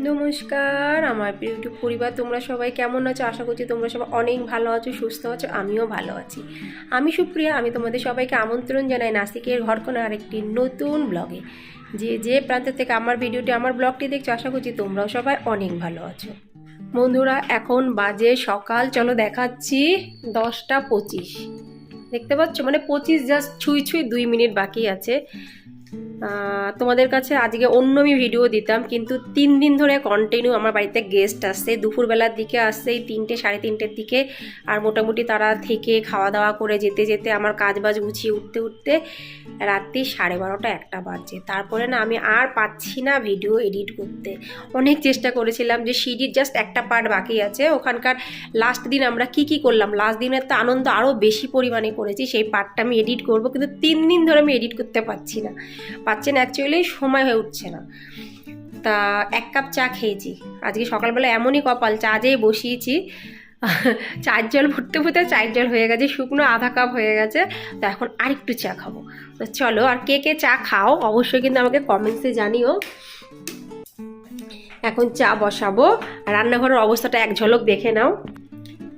নমস্কার, আমার ইউটিউব পরিবার, তোমরা সবাই কেমন আছো? আশা করছি তোমরা সবাই অনেক ভালো আছো, সুস্থ আছো, আমিও ভালো আছি। আমি সুপ্রিয়া, আমি তোমাদের সবাইকে আমন্ত্রণ জানাই নাসিকের ঘরকোনা আরেকটি নতুন ব্লগে। যে যে প্রান্ত থেকে আমার ভিডিওটি, আমার ব্লগটি দেখছ, আশা করছি তোমরাও সবাই অনেক ভালো আছো। বন্ধুরা, এখন বাজে সকাল, চলো দেখাচ্ছি দশটা পঁচিশ। দেখতে পাচ্ছ? মানে পঁচিশ জাস্ট ছুঁই ছুঁই দুই মিনিট বাকি আছে। তোমাদের কাছে আজকে অন্য আমি ভিডিও দিতাম, কিন্তু তিন দিন ধরে কন্টিনিউ আমার বাড়িতে গেস্ট আসছে। দুপুরবেলার দিকে আসছে, এই তিনটে, সাড়ে তিনটের দিকে, আর মোটামুটি তারা থেকে খাওয়া দাওয়া করে যেতে যেতে আমার কাজ বাজ গুছিয়ে উঠতে উঠতে রাত্রি সাড়ে বারোটা, একটা বাজছে তারপরে না আমি আর পাচ্ছি না ভিডিও এডিট করতে। অনেক চেষ্টা করেছিলাম যে সিডির জাস্ট একটা পার্ট বাকি আছে। ওখানকার লাস্ট দিন আমরা কি কি করলাম? লাস্ট দিনের তো আনন্দ আরও বেশি পরিমাণে করেছি। সেই পার্টটা আমি এডিট করব, কিন্তু তিন দিন ধরে আমি এডিট করতে পারছি না। পাচ্ছেন অ্যাকচুয়ালি সময় হয়ে উঠছে না। তা এক কাপ চা খেয়েছি। আজকে সকালবেলা এমনই কপাল, চা যেয়ে বসিয়েছি, চার জল ফুটতে ফুটতে চায়ের জল হয়ে গেছে, শুকনো আধা কাপ হয়ে গেছে। তো এখন আরেকটু চা খাব। তো চলো, আর কে কে চা খাও, অবশ্যই কিন্তু আমাকে কমেন্টসে জানিও। এখন চা বসাবো। রান্নাঘরের অবস্থাটা এক ঝলক দেখে নাও।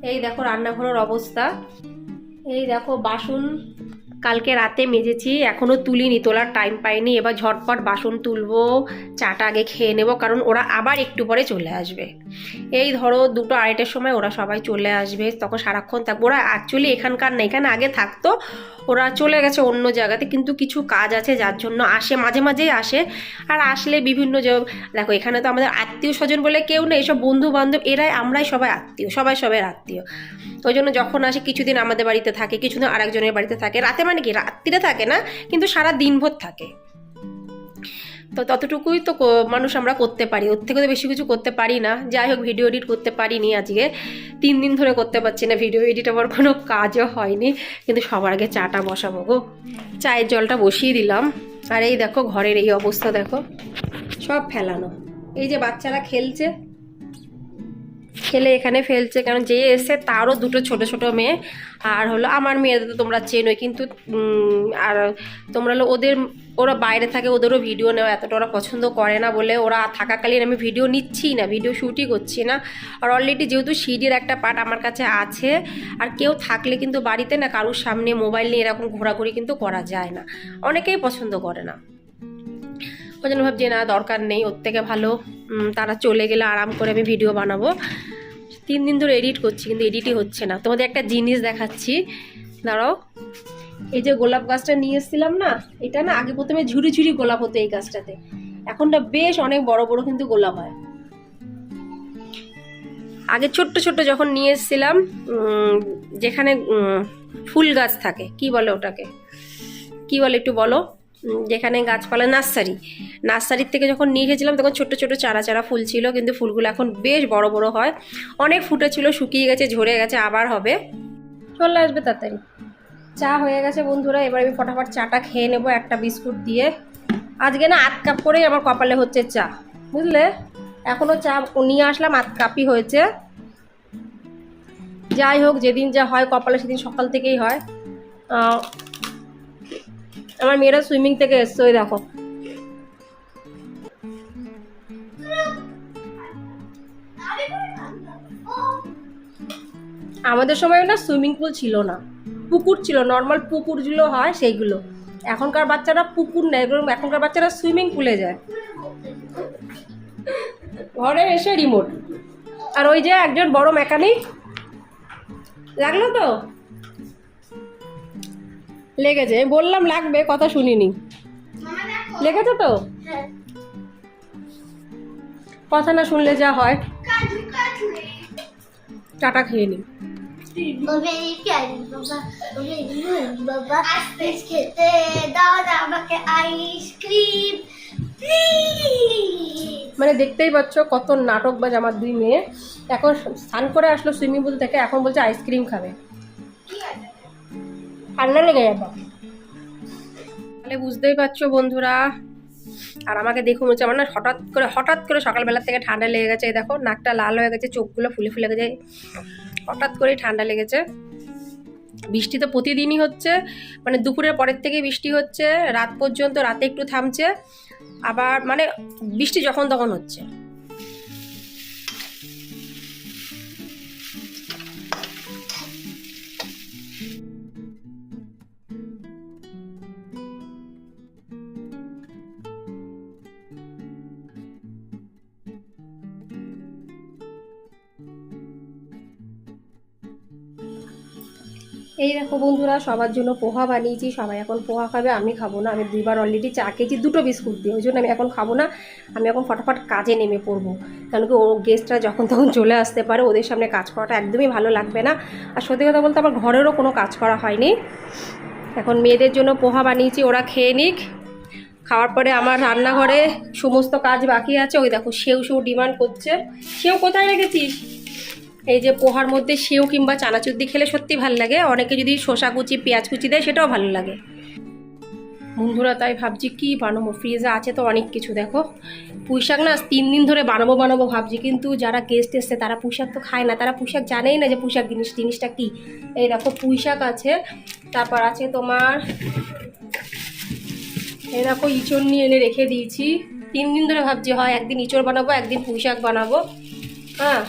এই দেখো রান্নাঘরের অবস্থা। এই দেখো বাসন কালকে রাতে মেজেছি এখনও তুলিনি, তোলার টাইম পাইনি, এবার ঝটপট বাসন তুলবো, চাটা আগে খেয়ে নেব, কারণ ওরা আবার একটু পরে চলে আসবে। এই ধরো দুটো আড়াইটার সময় ওরা সবাই চলে আসবে, তখন সারাক্ষণ থাকবে ওরা অ্যাকচুয়ালি এখানকার না, এখানে আগে থাকতো, ওরা চলে গেছে অন্য জায়গাতে, কিন্তু কিছু কাজ আছে যার জন্য আসে, মাঝে মাঝেই আসে, আর আসলে বিভিন্ন দেখো এখানে তো আমাদের আত্মীয় স্বজন বলে কেউ নেই সব বন্ধু বান্ধব এরাই আমরাই সবাই আত্মীয়, সবাই সবাই আত্মীয়। ওই জন্য যখন আসে কিছুদিন আমাদের বাড়িতে থাকে, কিছুদিন আরেকজনের বাড়িতে থাকে, রাতে মানে কি? রাত্রিরে থাকে না, কিন্তু সারা দিনভর থাকে। তো ততটুকুই তো মানুষ আমরা করতে পারি। ওর থেকে তো বেশি কিছু করতে পারি না। যাই হোক ভিডিও এডিট করতে পারিনি আজকে। তিন দিন ধরে করতে পারছি না ভিডিও এডিট আমার কোনো কাজও হয়নি। কিন্তু সবার আগে চাটা বসাবো গো। চায়ের জলটা বসিয়ে দিলাম। আর এই দেখো, ঘরের এই অবস্থা দেখো। সব ফেলানো। এই যে বাচ্চারা খেলছে খেলে এখানে ফেলছে, কারণ যে এসে তারও দুটো ছোট ছোট মেয়ে। আর হলো আমার মেয়েদের তো তোমরা চেনোই, কিন্তু আর তোমরা হলো ওদের, ওরা বাইরে থাকে, ওদেরও ভিডিও নেওয়া এতটা ওরা পছন্দ করে না বলে ওরা থাকাকালীন আমি ভিডিও নিচ্ছি না, ভিডিও শ্যুটই করছি না। আর অলরেডি যেহেতু সিডির একটা পার্ট আমার কাছে আছে, আর কেউ থাকলে কিন্তু বাড়িতে না কারোর সামনে মোবাইল নিয়ে এরকম ঘোরাঘুরি কিন্তু করা যায় না। অনেকেই পছন্দ করে না। ওই জন্য ভাবছি, না, দরকার নেই, ওর থেকে ভালো তারা চলে গেলে আরাম করে আমি ভিডিও বানাবো। তিন দিন ধরে এডিট করছি, কিন্তু এডিটই হচ্ছে না। তোমাদের একটা জিনিস দেখাচ্ছি। দাঁড়াও। এই যে গোলাপ গাছটা নিয়ে এসেছিলাম না, এটা না আগে প্রথমে ঝুড়ি ঝুড়ি গোলাপ হতো এই গাছটাতে। এখনটা বেশ অনেক বড় বড় কিন্তু গোলাপ হয়। আগে ছোট্ট ছোট্ট যখন নিয়ে এসেছিলাম যেখানে ফুল গাছ থাকে, কি বলে ওটাকে? কি বলে একটু বলো? যেখানে গাছপালা নার্সারি। নার্সারির থেকে যখন নিয়ে এসেছিলাম তখন ছোট ছোট চারা চারা ফুল ছিল, কিন্তু ফুলগুলো এখন বেশ বড় বড় হয়। অনেক ফুটেছিল, শুকিয়ে গেছে, ঝরে গেছে, আবার হবে। চলে আসবে তাড়াতাড়ি। চা হয়ে গেছে বন্ধুরা, এবার আমি ফটাফট চাটা খেয়ে নেব একটা বিস্কুট দিয়ে। আজকে না আধ কাপ করেই আমার কপালে হচ্ছে চা, বুঝলে? এখনও চা নিয়ে আসলাম, আধ কাপই হয়েছে। যাই হোক, যেদিন যা হয় কপালে সেদিন সকাল থেকেই হয়। আমার মেয়েরা সুইমিং থেকে এসছে, ওই দেখো। আমাদের সময় না সুইমিং পুল ছিল না। পুকুর ছিল নর্মাল পুকুরগুলো হয় সেইগুলো। এখনকার বাচ্চারা পুকুর নেয় এগুলো এখনকার বাচ্চারা সুইমিং পুলে যায়। ঘরে এসে রিমোট আর ওই যে একজন বড় মেকানিক লাগল তো? লেগেছে। বললাম লাগবে, কথা শুনিনি। লেগেছে তো? কথা না শুনলে যা হয়। টাটা খেয়ে নি। মানে দেখতেই পাচ্ছ কত নাটকবাজ আমার দুই মেয়ে। এখন স্নান করে আসলো সুইমিং পুল থেকে, এখন বলছে আইসক্রিম খাবে। ঠান্ডা লেগে যাবে। তাহলে বুঝতেই পারছ বন্ধুরা। আর আমাকে দেখুন হচ্ছে আমার না হঠাৎ করে হঠাৎ করে সকালবেলা থেকে ঠান্ডা লেগে গেছে। দেখো, নাকটা লাল হয়ে গেছে, চোখগুলো ফুলে ফুলে গেছে। হঠাৎ করেই ঠান্ডা লেগেছে। বৃষ্টি তো প্রতিদিনই হচ্ছে মানে দুপুরের পরের থেকে বৃষ্টি হচ্ছে। রাত পর্যন্ত রাতে একটু থামছে। আবার মানে বৃষ্টি যখন তখন হচ্ছে। এই দেখো বন্ধুরা, সবার জন্য পোহা বানিয়েছি, সবাই এখন পোহা খাবে, আমি খাব না, আমি দুইবার অলরেডি চা খেয়েছি, দুটো বিস্কুট দিয়ে, ওই জন্য আমি এখন খাব না, আমি এখন ফটাফট কাজে নেমে পড়ব, কারণ কি ও গেস্টরা যখন তখন চলে আসতে পারে, ওদের সামনে কাজ করাটা একদমই ভালো লাগবে না, আর সত্যি কথা বলতে আমার ঘরেরও কোনো কাজ করা হয়নি, এখন মেয়েদের জন্য পোহা বানিয়েছি, ওরা খেয়ে নিক, খাওয়ার পরে আমার রান্নাঘরে সমস্ত কাজ বাকি আছে, ওই দেখো, সেও সেও ডিমান্ড করছে, সেও কোথায় রেখেছিস? এই যে পোহার মধ্যে সেও কিংবা চানাচুর দিয়ে খেলে সত্যি ভালো লাগে। অনেকে যদি শসা কুচি, পেঁয়াজ কুচি দেয়, সেটাও ভালো লাগে। বন্ধুরা, তাই ভাবছি কি বানাবো? ফ্রিজে আছে তো অনেক কিছু, দেখো। পুঁই শাক না, তিন দিন ধরে বানাবো বানাবো ভাবছি। কিন্তু যারা গেস্ট এসছে, তারা পুঁই শাক তো খায় না। তারা পুঁই শাক জানেই না যে পুঁই শাক জিনিস জিনিসটা কী। এই দেখো পুঁই শাক আছে। তারপর আছে তোমার এই দেখো, ইঁচড় নিয়ে এনে রেখে দিয়েছি। তিন দিন ধরে ভাবছি, হয় একদিন ইঁচড় বানাবো, একদিন পুঁই শাক বানাবো। হ্যাঁ।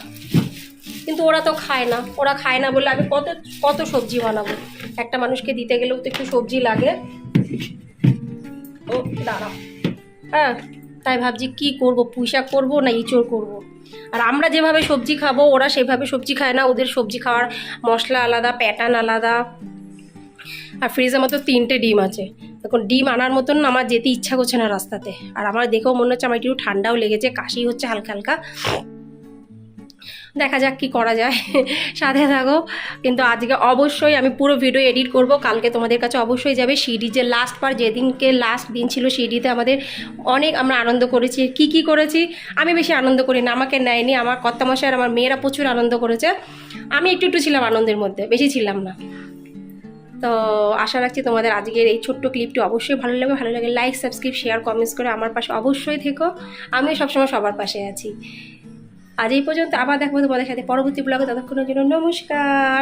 কিন্তু ওরা তো খায় না। ওরা খায় না বলে আমি কত কত সবজি বানাবো? একটা মানুষকে দিতে গেলেও তো একটু সবজি লাগে। ও দাঁড়াও হ্যাঁ তাই ভাবছি কি করব? পুঁই শাক করব না ইঁচড় করব। আর আমরা যেভাবে সবজি খাব, ওরা সেভাবে সবজি খায় না। ওদের সবজি খাওয়ার মশলা আলাদা প্যাটার্ন আলাদা। আর ফ্রিজে মতো তিনটে ডিম আছে। এখন ডিম আনার মতন আমার যেতে ইচ্ছা করছে না রাস্তাতে। আর আমার দেখেও মনে হচ্ছে আমার একটু ঠান্ডাও লেগেছে, কাশি হচ্ছে হালকা হালকা। দেখা যাক কি করা যায়। সাথে থাকো। কিন্তু আজকে অবশ্যই আমি পুরো ভিডিও এডিট করব। কালকে তোমাদের কাছে অবশ্যই যাবে সিডি যে লাস্ট বার যেদিনকে লাস্ট দিন ছিল সিডিতে আমাদের অনেক আমরা আনন্দ করেছি। কি কি করেছি? আমি বেশি আনন্দ করি না, আমাকে নেয়নি। আমার কর্তামশাই আর আমার মেয়েরা প্রচুর আনন্দ করেছে। আমি একটু একটু ছিলাম আনন্দের মধ্যে, বেশি ছিলাম না। তো আশা রাখছি তোমাদের আজকের এই ছোট্ট ক্লিপটি অবশ্যই ভালো লাগবে। ভালো লাগে লাইক সাবস্ক্রাইব শেয়ার কমেন্টস করে আমার পাশে অবশ্যই থেকো। আমিও সবসময় সবার পাশে আছি। আজ এই পর্যন্ত আবার দেখব তোমাদের সাথে পরবর্তী ব্লগে ততক্ষণের জন্য নমস্কার।